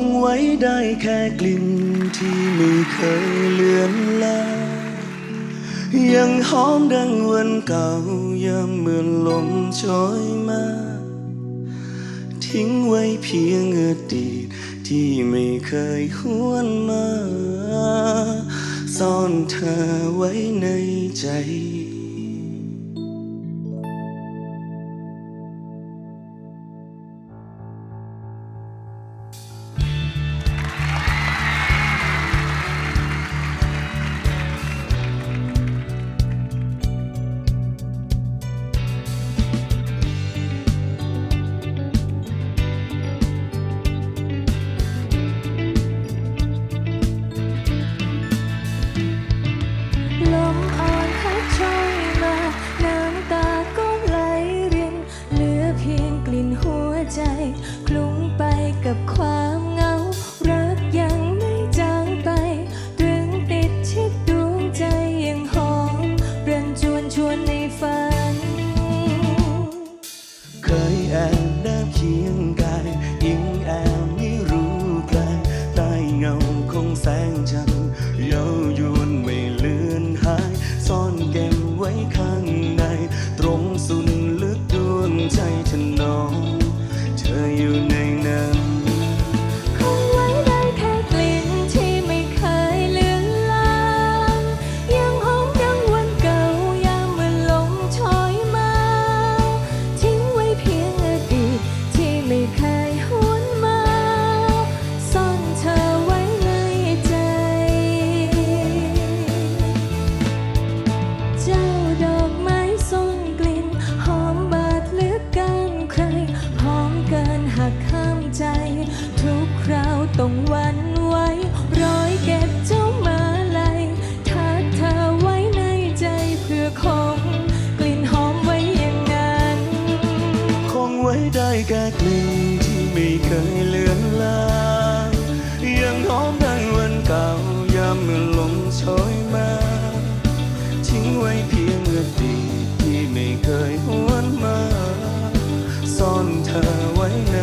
งไว้ได้แค่กลิ่นที่ไม่เคยเลือนลางยังหอมดังวันเก่ายามเมื่อลมโชยมา ทิ้งไว้เพียงอดีตที่ไม่เคยหวนมา ซ่อนเธอไว้ในใจ ต้องหวันไว้ร้อยเก็บเจ้ามาลัยทักเธอไว้ในใจเพื่อคง กลิ่นหอมไว้อย่างนั้น คงไว้ได้แค่กลิ่นที่ไม่เคยเลือนลางยังหอมดังวันเก่ายามเมื่อลมโชยมาทิ้งไว้เพียงอดีตที่ไม่เคยหวนมา ซ่อนเธอไว้ใน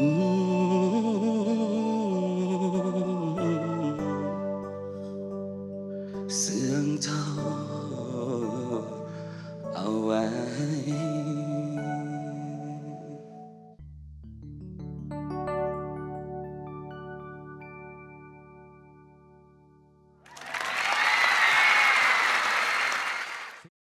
呜呜呜呜呜呜